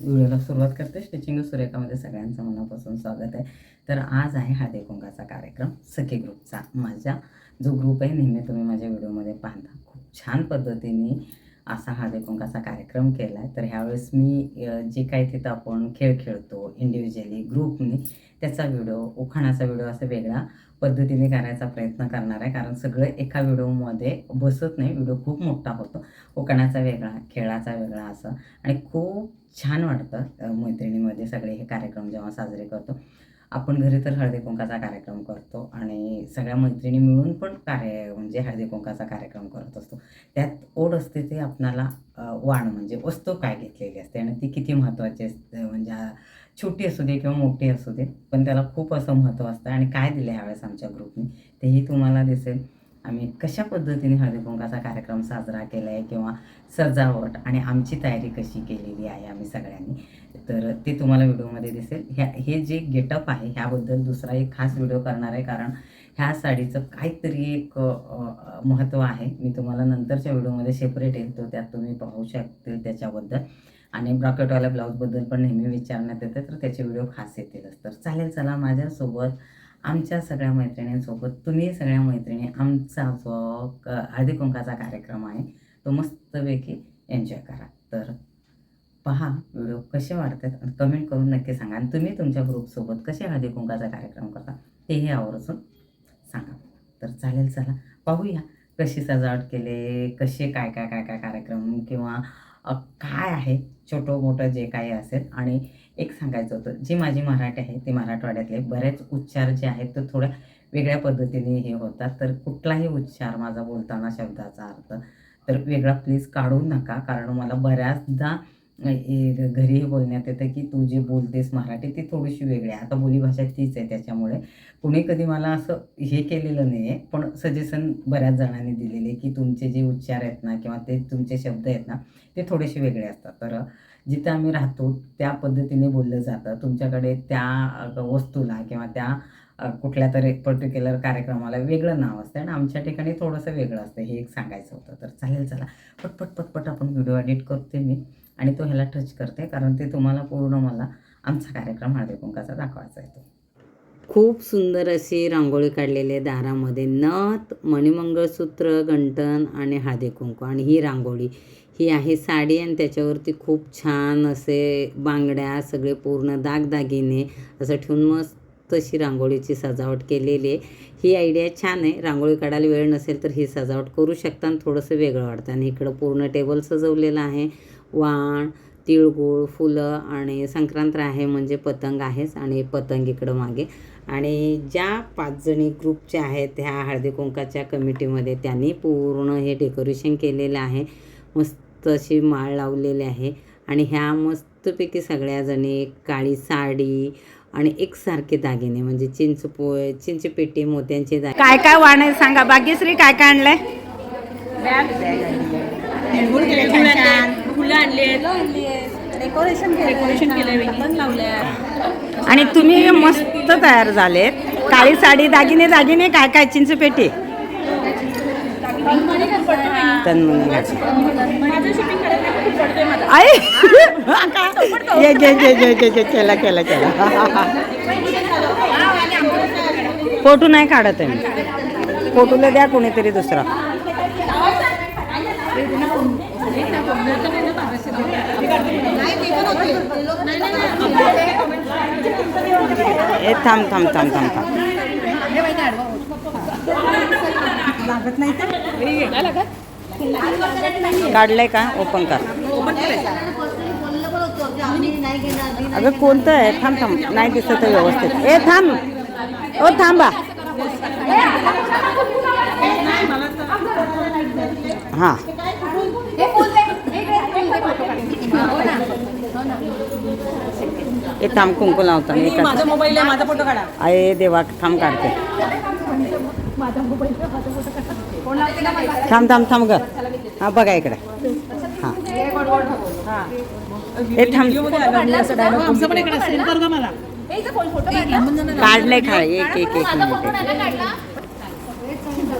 व्हिडिओला सुरुवात करते. स्टिचिंग सुरेखामध्ये म्हणजे सगळ्यांचं मनापासून स्वागत आहे. तर आज आहे हळदी कुंकाचा कार्यक्रम सखी ग्रुपचा. माझा जो ग्रुप आहे नेहमी तुम्ही माझ्या व्हिडिओमध्ये पाहता. खूप छान पद्धतीने असा हळदी कुंकाचा कार्यक्रम केला आहे तर ह्यावेळेस मी जे काही तिथं आपण खेळ खेळतो इंडिव्हिज्युअली ग्रुपने त्याचा व्हिडिओ उखाणाचा व्हिडिओ असं वेगळा पद्धतीने करायचा प्रयत्न करणार आहे. कारण सगळं एका व्हिडिओमध्ये बसत नाही व्हिडिओ खूप मोठा होतो. उखाणाचा वेगळा खेळाचा वेगळा असं. आणि खूप छान वाटतं मैत्रिणीमध्ये सगळे हे कार्यक्रम जेव्हा साजरे करतो. आपण घरी तर हळदी कुंकाचा कार्यक्रम करतो आणि सगळ्या मैत्रिणी मिळून पण कार्य म्हणजे हळदी कुंकाचा कार्यक्रम करत असतो. त्यात ओढ असते ते आपणाला वाण म्हणजे वस्तू काय घेतलेली असते आणि ती किती महत्त्वाची असते म्हणजे छोटी असू दे किंवा मोठी असू दे पण त्याला खूप असं महत्त्व असतं. आणि काय दिलं ह्यावेळेस आमच्या ग्रुपने तेही तुम्हाला दिसेल. आम्ही कशा पद्धतीने हळदीकुंकाचा कार्यक्रम साजरा केला आहे किंवा सजावट आणि आमची तयारी कशी केलेली आहे आम्ही सगळ्यांनी? तर ते तुम्हाला व्हिडिओमध्ये दिसेल. ह्या हे जे गेटअप आहे ह्याबद्दल दुसरा एक खास व्हिडिओ करणार आहे. कारण ह्या साडीचं काहीतरी एक महत्त्व आहे. मी तुम्हाला नंतरच्या व्हिडिओमध्ये सेपरेट येईल. तो त्यात तुम्ही पाहू शकतील त्याच्याबद्दल. आणि ब्रॉकेटवाल्या ब्लाऊजबद्दल पण नेहमी विचारण्यात येते तर त्याचे व्हिडिओ खास येतीलच. तर चालेल चला माझ्यासोबत आमच्या सगळ्या मैत्रिणींसोबत तुम्ही सगळ्या मैत्रिणी आमचा जो क- हळदी कुंकाचा कार्यक्रम आहे. तो मस्तपैकी एन्जॉय करा. तर पहा व्हिडिओ कसे वाढतात आणि कमेंट करून नक्की सांगा. आणि तुम्ही तुमच्या ग्रुपसोबत कसे हळदी कुंकाचा कार्यक्रम करता तेही आवर्जून सांगा. तर चालेल चला पाहूया कशी सजावट केले कसे काय काय काय काय कार्यक्रम किंवा काय आहे? छोटं मोठं जे काही असेल. आणि एक सांगायचं होतं जी माझी मराठी आहे ते मराठवाड्यातले बरेच उच्चार जे आहेत ते थोड्या वेगळ्या पद्धतीने हे होतात. तर कुठलाही उच्चार माझा बोलताना शब्दाचा अर्थ तर वेगळा प्लीज काढू नका. कारण मला बऱ्याचदा घरीही बोलण्यात येतं की तू जे बोलतेस मराठी ती थोडीशी वेगळी आहे. आता बोलीभाषा तीच आहे त्याच्यामुळे. कुणी कधी मला असं हे केलेलं नाही आहे पण सजेशन बऱ्याच जणांनी दिलेले की तुमचे जे उच्चार आहेत ना किंवा ते तुमचे शब्द आहेत ना ते थोडेसे वेगळे असतात. तर जिथे आम्ही राहतो त्या पद्धतीने बोललं जातं. तुमच्याकडे त्या वस्तूला किंवा त्या कुठल्या तरी पर्टिक्युलर कार्यक्रमाला वेगळं नाव असतं आणि आमच्या ठिकाणी थोडंसं वेगळं असतं. हे एक सांगायचं होतं. तर चालेल चला. पटपट पटपट आपण व्हिडिओ एडिट करते मी. आणि तो ह्याला टच करते कारण ते तुम्हाला पूर्ण मला आमचा कार्यक्रम हळदी कुंकाचा दाखवायचा आहे तो. खूप सुंदर अशी रांगोळी काढलेली आहे दारामध्ये नथ मणिमंगळसूत्र गंटन आणि हळदी कुंकू. आणि ही रांगोळी ही आहे साडी आणि त्याच्यावरती खूप छान असे बांगड्या सगळे पूर्ण दागदागिने असं ठेवून मस्त अशी रांगोळीची सजावट केलेली आहे. ही आयडिया छान आहे. रांगोळी काढायला वेळ नसेल तर ही सजावट करू शकता आणि थोडंसं वेगळं वाटतं. आणि इकडं पूर्ण टेबल सजवलेलं आहे. वाण तिळगुळ फुलं आणि संक्रांत आहे म्हणजे पतंग आहेच आणि पतंग इकडं मागे. आणि ज्या पाच जणी ग्रुपच्या आहेत ह्या हळदी कुंकाच्या कमिटीमध्ये त्यांनी पूर्ण हे डेकोरेशन केलेलं आहे. मस्त अशी माळ लावलेली आहे. आणि ह्या मस्तपैकी सगळ्याजणी काळी साडी आणि एकसारखे दागिने म्हणजे चिंचपोळ चिंचपेटी मोत्यांचे दागिने. काय काय वाण आहे सांगा? भाग्यश्री काय काय आणलंय? फुलं आणले डेकोरेशन डेकोरेशन केलंय पतंग लावल्या आणि तुम्ही मस्त तयार झालेत काळी साडी दागिने दागिने काय काय पडतोय मला आई ये घे घे घे घे घे केला केला केला फोटो नाही काढत आहे मी फोटोला द्या कोणीतरी दुसरा ए थांब थांब थांब थांब थांब. काढलंय का? ओपन कर. अगं कोणतं आहे? थांब थांब. नाही दिसत व्यवस्थित. ए थांब. ओ थांबा. हां. ए थांब कुंकू लावता मी का माझा मोबाईल आहे माझा फोटो काढा. अरे देवा थांब काढते. थांब थांब थांब ग. हा बघा इकडे. हां. ए थांब. काढलंय खा एक एक एक मिनिट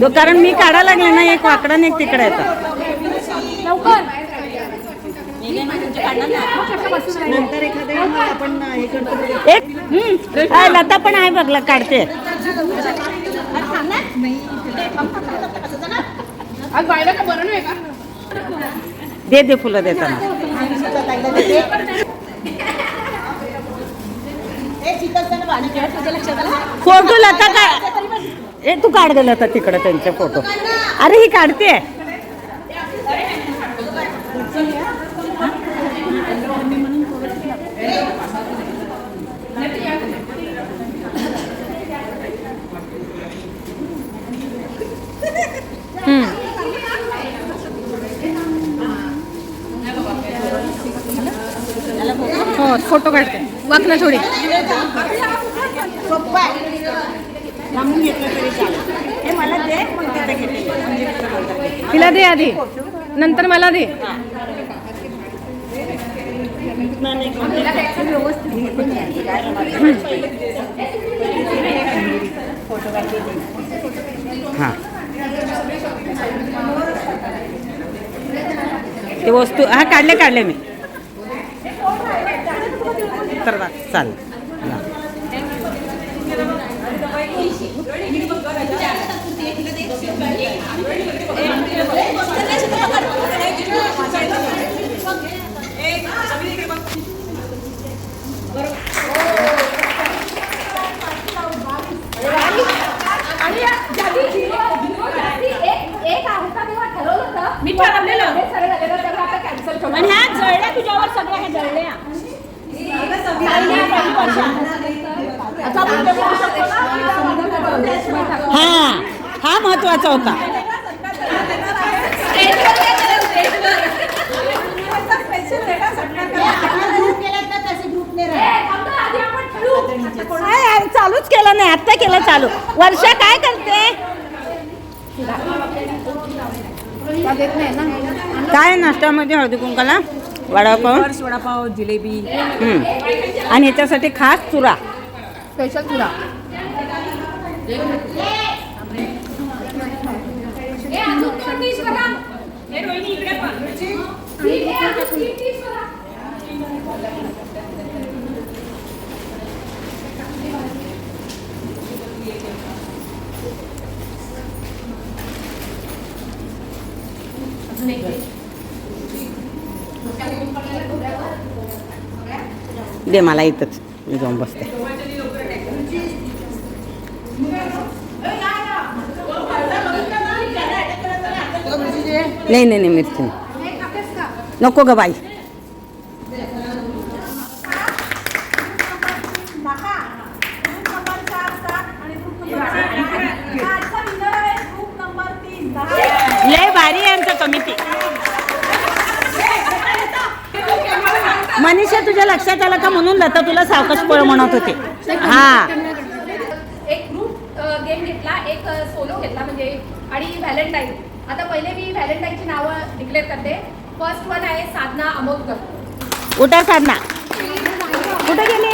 दो कारण मी काढायला लागले ना एक वाकडं एक तिकडे येतं. नंतर एखाद्या वेळी आपण हे करतो एक हम्म. लता पण आहे बघ काढते. दे दे फुलं देताना. फोटो लता का ए तू काढ दे लता तिकडे त्यांचे फोटो. अरे ही काढते. फोटो काढते. वाक ना थोडी. हे मला दे मग तिथे घेते. तिला दे आधी. नंतर मला दे. हां. ते वस्तू हा काढले काढले मी. तर बा, चालेल या. मी ठरवलेलं आणि ह्या जळल्या तुझ्यावर सगळ्या ह्या जळल्या हा हा महत्त्वाचा होता काय यार, चालूच केलं केलं चालू. वर्षा काय करते? काय नाश्त्यामध्ये हळदी कुंकाला? वडापाव? वडापाव जिलेबी. आणि याच्यासाठी खास चुरा. स्पेशल तुला दे मला इथंच. मी जाऊन बसते. नाही नाही नाही मिरची नाही. नको ग बाई. लय भारी यांचं कमिटी. मनीषा तुझ्या लक्षात आलं का म्हणून लता तुला सावकाश पळ म्हणत होते. हा. एक ग्रुप गेम घेतला एक सोलो घेतला म्हणजे आणि व्हॅलेंटाईन आता पहिले मी व्हॅलेंटाईनची नावं डिक्लेअर करते. फर्स्ट वन आहे साधना अमोलकर उठा साधना. कुठे गेली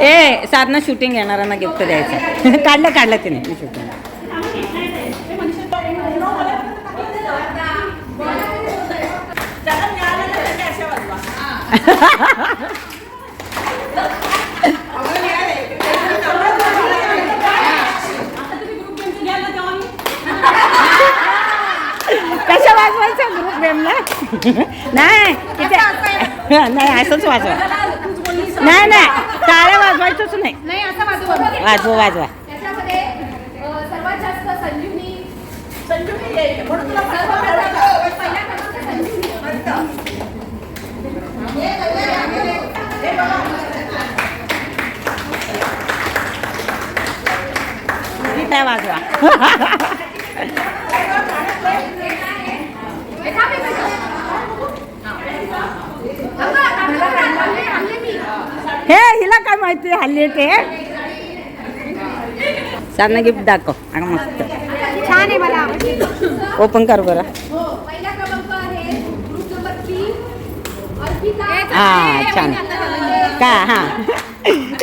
ए साधना शूटिंग येणाऱ्यांना गिफ्ट द्यायचं. काढलं काढलं तिने शूटिंग कशा वाजवायचं ग्रुप गेमला नाही नाही असंच वाजवा. नाही नाही. टाळ्या वाजवायचंच नाही. नाही असं वाजवा वाजवा त्याच्यामध्ये अ, सर्वात जास्त संजीवनी संजीवनी आहे. म्हणून तुला सर्वात पहिल्या क्रमांक संजीवनी काय वाजवा. माहिती हल्ली ते. छान गिफ्ट दाखव. आणि मस्त. छान आहे मला. ओपन कर बरं. हा छान. का? हा.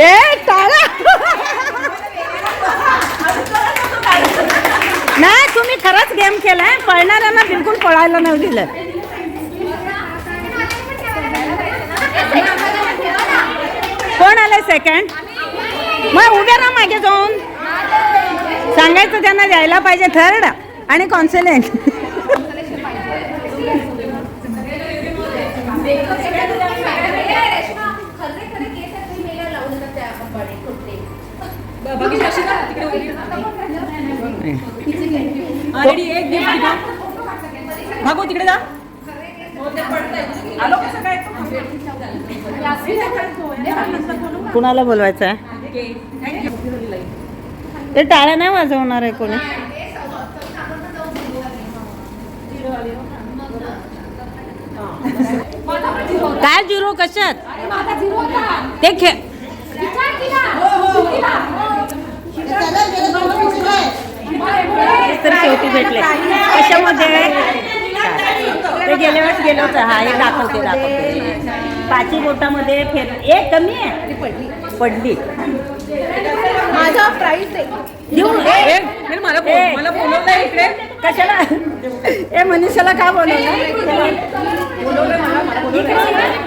ए नाही तुम्ही खरंच गेम केलाय पळणाऱ्यांना बिलकुल पळायला नाही दिलं. कोण आलंय सेकंड मग उभे राहा मागे जाऊन. सांगायचं त्यांना द्यायला पाहिजे थर्ड आणि कॉन्सलेंट तिकडे वगैरे ऑलरेडी एक गिफ्ट दिला भागो तिकडे जा. आलो कसं काय कुणाला बोलवायचं आहे? ते टाळ्या नाही वाजवणार आहे कोणी? काय झिरो? कशात? ते खे तर शेवटी भेटले. कशामध्ये? ते गेल्या वेळेस गेलो होतं. हा हे दाखवते दाखवते. पाची बोटामध्ये फेर एक कमी आहे. पडली. माझा आहे. देऊ ए, ए, मला बोल- मला बोलवलंय इकडे. कशाला? ए मनीषाला का बोलवलं?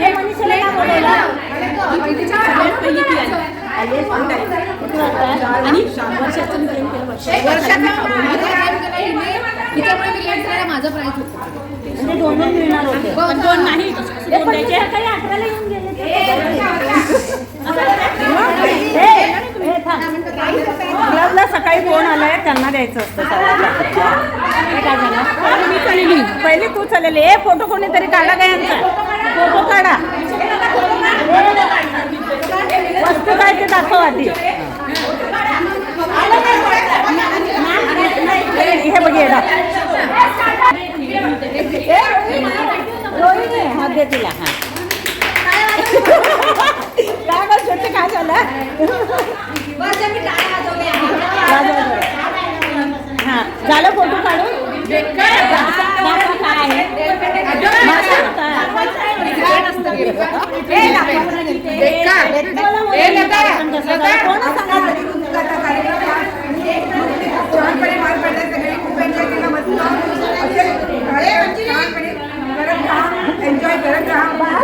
ए मनीषाला का बोलवलं? तिच्यामुळे मी लेट झाला माझा प्राइस होता. म्हणजे दोन दोन मिळणार होते. पण दोन नाही ए, पण ते सकाळी अकराला येऊन गेले ते. ए, ए, थांब. क्लबला सकाळी फोन आलाय त्यांना द्यायचं असतं. सगळ्यांना. हे काय पहिली तू चाललेली ए फोटो कोणीतरी काढा का यांचा फोटो काढा. वस्तू काय ते दाखव आधी. हे बघ. रोहिणी हा दे तिला हा. काय बस शेवटी काय झालं? हा झालं फोटो काढून? दाखवा काय आहे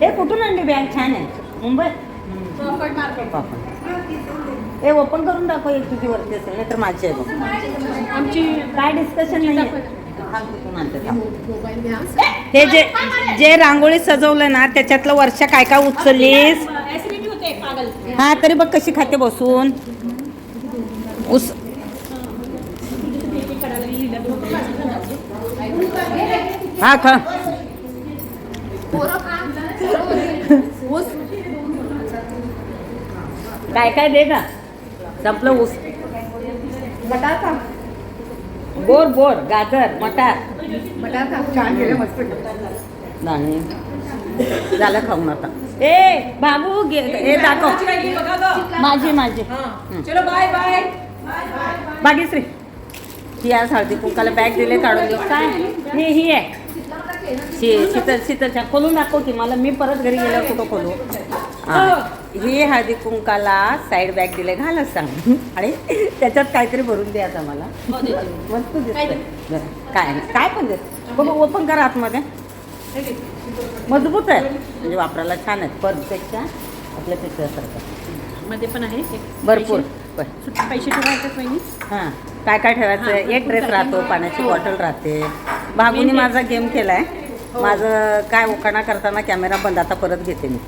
हे कुठून आणली बॅग? छान आहे. मुंबई? हे ओपन करून दाखव एक तुझी वरती असेल नाही तर माझी आहे आमची काय डिस्कशन नाही हे जे जे रांगोळी सजवलं ना त्याच्यातलं वर्षा काय काय उचललीस? हा तरी बघ कशी खाते बसून. उस हा खा. काय काय दे का संपलं ऊस. बटाटा. बोर बोर गाजर मटार. बटाटा छान केलं मस्त नाही. झालं खाऊन आता. ए बाबू गे ए दाखव. माझी माझी. चलो बाय बाय भाग्यश्री ही आज हळदी कुंकाला बॅग दिले काढून देऊ. काय? ही ही आहे. शी शीतल शीतलच्या खोलून दाखव की मला. मी परत घरी गेल्यावर कुठं खोलू? हा. ही हळदी कुंकाला साईड बॅग दिले घालच सांग. आणि त्याच्यात काहीतरी भरून द्या आता मला. दिसते बरं. काय नाही. काय पण देत बघ ओपन करा आतमध्ये. मजबूत आहे. म्हणजे वापरायला छान आहेत परपेक्षा आपल्या पिशव्यासारखं मध्ये पण आहे. भरपूर. पैसे- ठेवायचे हां. काय काय ठेवायचं एक ड्रेस राहतो पाण्याची बॉटल राहते. बाबूनी माझा गेम केलाय. माझं काय उखाणा करताना कॅमेरा बंद. आता परत घेते मी.